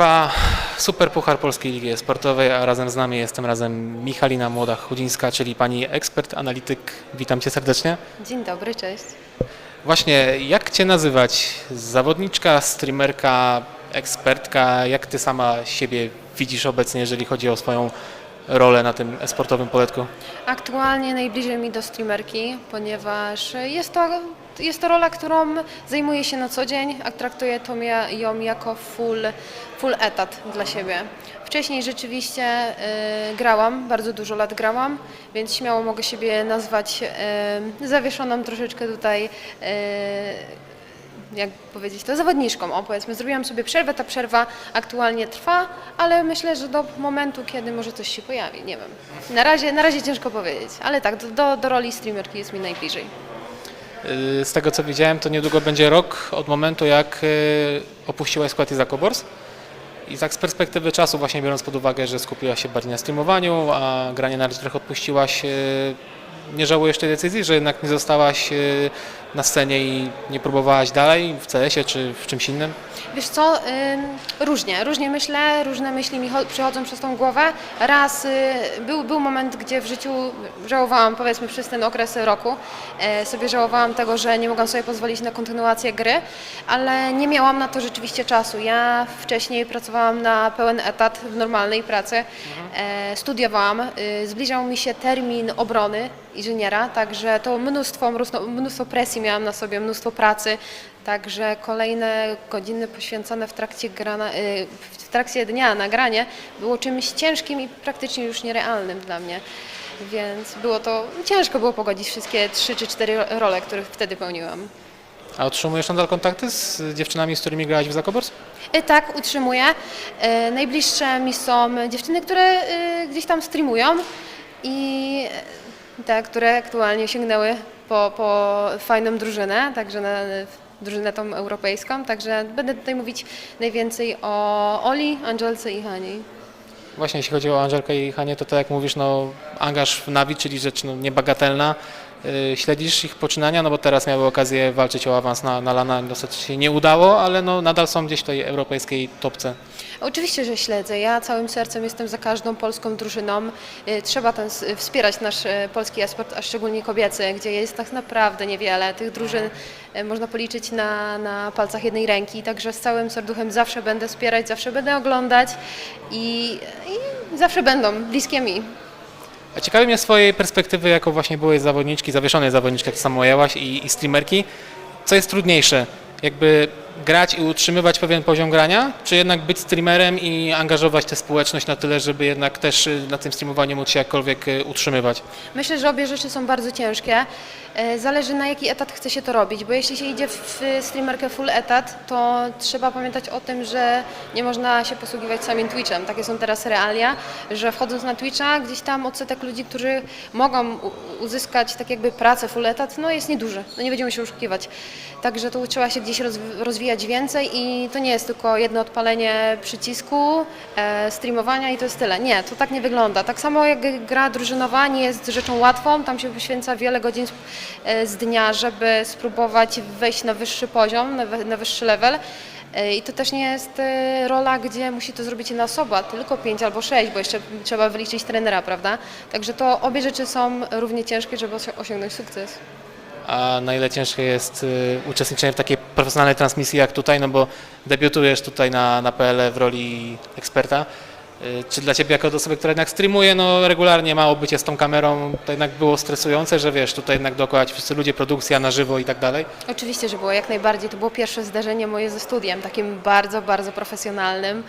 Trwa Super Puchar Polskiej Ligi Sportowej, a razem z nami jestem razem Michalina Młoda-Chudzińska, czyli pani ekspert, analityk. Witam cię serdecznie. Dzień dobry, cześć. Właśnie, jak cię nazywać? Zawodniczka, streamerka, ekspertka? Jak ty sama siebie widzisz obecnie, jeżeli chodzi o swoją rolę na tym sportowym poletku? Aktualnie najbliżej mi do streamerki, ponieważ jest to, jest to rola, którą zajmuję się na co dzień, a traktuję to mia- ją jako full, full etat dla siebie. Wcześniej rzeczywiście y, grałam, bardzo dużo lat grałam, więc śmiało mogę siebie nazwać y, zawieszoną troszeczkę tutaj y, jak powiedzieć to, zawodniczką. O, powiedzmy, zrobiłam sobie przerwę, ta przerwa aktualnie trwa, ale myślę, że do momentu, kiedy może coś się pojawi, nie wiem. Na razie, na razie ciężko powiedzieć, ale tak, do, do, do roli streamerki jest mi najbliżej. Yy, Z tego co widziałem, to niedługo będzie rok od momentu, jak yy, opuściłaś skład Izako Bors. I tak z perspektywy czasu, właśnie biorąc pod uwagę, że skupiłaś się bardziej na streamowaniu, a granie na trochę odpuściłaś, yy, nie żałujesz tej decyzji, że jednak nie zostałaś na scenie i nie próbowałaś dalej w CS-ie czy w czymś innym? Wiesz co, różnie, różnie myślę, różne myśli mi cho- przychodzą przez tą głowę. Raz y, był, był moment, gdzie w życiu żałowałam, powiedzmy przez ten okres roku, e, sobie żałowałam tego, że nie mogłam sobie pozwolić na kontynuację gry, ale nie miałam na to rzeczywiście czasu. Ja wcześniej pracowałam na pełen etat w normalnej pracy, e, studiowałam, y, zbliżał mi się termin obrony inżyniera, także to mnóstwo, mnóstwo, mnóstwo miałam na sobie, mnóstwo pracy, Także kolejne godziny poświęcone w trakcie, grana, y, w trakcie dnia na granie było czymś ciężkim i praktycznie już nierealnym dla mnie. Więc było to ciężko było pogodzić wszystkie trzy czy cztery role, które wtedy pełniłam. A utrzymujesz nadal kontakty z dziewczynami, z którymi grałaś w Izako Bors? Y, Tak, utrzymuję. Y, Najbliższe mi są dziewczyny, które gdzieś tam streamują i te, które aktualnie sięgnęły po, po fajną drużynę, także na drużynę tą europejską, także będę tutaj mówić najwięcej o Oli, Angelce i Hani. Właśnie jeśli chodzi o Angelkę i Hanię, to tak jak mówisz, no angaż w Nawi, czyli rzecz no, niebagatelna. Yy, śledzisz ich poczynania, no bo teraz miały okazję walczyć o awans na, na Lana, dosyć się nie udało, ale no nadal są gdzieś w tej europejskiej topce. Oczywiście, że śledzę. Ja całym sercem jestem za każdą polską drużyną. Y, Trzeba ten, s- wspierać nasz y, polski esport, a szczególnie kobiecy, gdzie jest tak naprawdę niewiele. Tych drużyn y, można policzyć na, na palcach jednej ręki, także z całym serduchem zawsze będę wspierać, zawsze będę oglądać i, i zawsze będą bliskie mi. A ciekawi mnie z swojej perspektywy, jako właśnie byłej zawodniczki, zawieszonej zawodniczki, jak samo ujęłaś, i, i streamerki, co jest trudniejsze? Jakby grać i utrzymywać pewien poziom grania, czy jednak być streamerem i angażować tę społeczność na tyle, żeby jednak też y, na tym streamowaniu móc się jakkolwiek y, utrzymywać? Myślę, że obie rzeczy są bardzo ciężkie. E, Zależy na jaki etat chce się to robić, bo jeśli się idzie w streamerkę full etat, to trzeba pamiętać o tym, że nie można się posługiwać samym Twitchem. Takie są teraz realia, że wchodząc na Twitcha, gdzieś tam odsetek ludzi, którzy mogą uzyskać tak jakby pracę full etat, no jest nieduży. No nie będziemy się oszukiwać. Także tu trzeba się gdzieś rozwi- rozwijać więcej i to nie jest tylko jedno odpalenie przycisku, e, streamowania i to jest tyle. Nie, to tak nie wygląda. Tak samo jak gra drużynowa nie jest rzeczą łatwą, tam się poświęca wiele godzin z, e, z dnia, żeby spróbować wejść na wyższy poziom, na, na wyższy level. E, I to też nie jest e, rola, gdzie musi to zrobić jedna osoba, tylko pięć albo sześć, bo jeszcze trzeba wyliczyć trenera, prawda? Także to obie rzeczy są równie ciężkie, żeby osi- osiągnąć sukces. A na ile ciężkie jest y, uczestniczenie w takiej profesjonalnej transmisji jak tutaj, no bo debiutujesz tutaj na, na PL w roli eksperta. Y, Czy dla Ciebie jako osoby, która jednak streamuje, no regularnie mało bycie z tą kamerą, to jednak było stresujące, że wiesz, tutaj jednak dookoła ci wszyscy ludzie, produkcja na żywo i tak dalej? Oczywiście, że było jak najbardziej. To było pierwsze zdarzenie moje ze studiem, takim bardzo, bardzo profesjonalnym.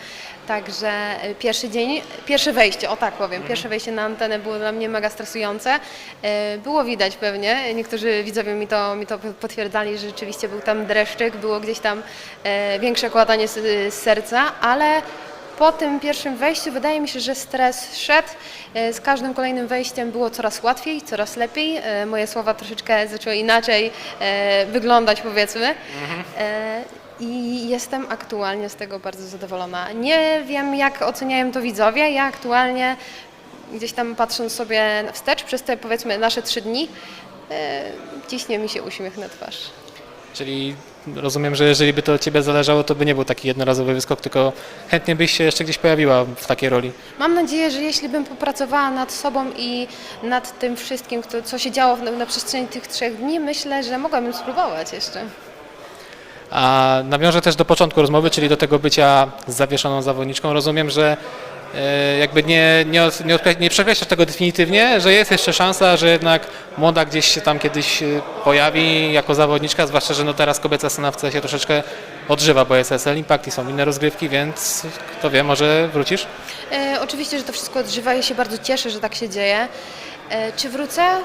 Także y, pierwszy dzień, pierwsze wejście, o tak powiem, pierwsze wejście na antenę było dla mnie mega stresujące. Y, Było widać pewnie, niektórzy widzowie mi to, mi to potwierdzali, że rzeczywiście był tam dreszczyk, było gdzieś tam większe kładanie serca, ale po tym pierwszym wejściu wydaje mi się, że stres szedł. E, Z każdym kolejnym wejściem było coraz łatwiej, coraz lepiej. E, Moje słowa troszeczkę zaczęły inaczej e, wyglądać, powiedzmy. I jestem aktualnie z tego bardzo zadowolona. Nie wiem, jak oceniają to widzowie. Ja aktualnie gdzieś tam patrząc sobie wstecz przez te powiedzmy nasze trzy dni, ciśnie mi się uśmiech na twarz. Czyli rozumiem, że jeżeli by to od Ciebie zależało, to by nie był taki jednorazowy wyskok, tylko chętnie byś się jeszcze gdzieś pojawiła w takiej roli. Mam nadzieję, że jeśli bym popracowała nad sobą i nad tym wszystkim, kto- co się działo na, na przestrzeni tych trzech dni, myślę, że mogłabym spróbować jeszcze. A nawiążę też do początku rozmowy, czyli do tego bycia zawieszoną zawodniczką. Rozumiem, że jakby nie, nie, nie, nie przekreślasz tego definitywnie, że jest jeszcze szansa, że jednak młoda gdzieś się tam kiedyś e, pojawi jako zawodniczka, zwłaszcza, że no teraz kobieca scena w się troszeczkę odżywa, bo jest SL Impact i są inne rozgrywki, więc kto wie, może wrócisz? E, oczywiście, że to wszystko odżywa i się bardzo cieszę, że tak się dzieje. E, czy wrócę? E,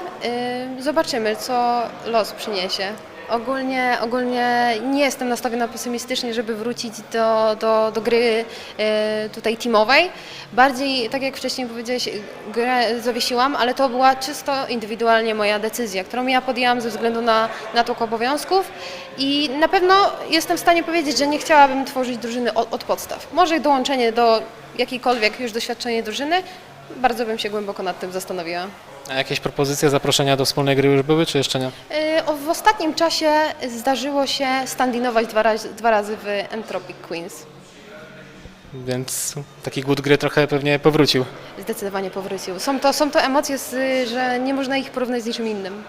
zobaczymy, co los przyniesie. Ogólnie, ogólnie nie jestem nastawiona pesymistycznie, żeby wrócić do, do, do gry e, tutaj teamowej. Bardziej, tak jak wcześniej powiedziałeś, grę zawiesiłam, ale to była czysto indywidualnie moja decyzja, którą ja podjęłam ze względu na natłok obowiązków i na pewno jestem w stanie powiedzieć, że nie chciałabym tworzyć drużyny od, od podstaw. Może dołączenie do jakiejkolwiek już doświadczonej drużyny, bardzo bym się głęboko nad tym zastanowiła. A jakieś propozycje, zaproszenia do wspólnej gry już były, czy jeszcze nie? Yy, o- W ostatnim czasie zdarzyło się standinować dwa razy, dwa razy w Entropic Queens. Więc taki głód gry trochę pewnie powrócił. Zdecydowanie powrócił. Są to, są to emocje, z, że nie można ich porównać z niczym innym.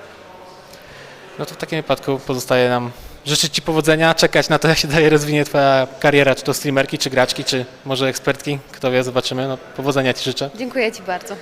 No to w takim wypadku pozostaje nam życzyć Ci powodzenia, czekać na to, jak się dalej rozwinie Twoja kariera, czy to streamerki, czy graczki, czy może ekspertki. Kto wie, zobaczymy. No, powodzenia Ci życzę. Dziękuję Ci bardzo.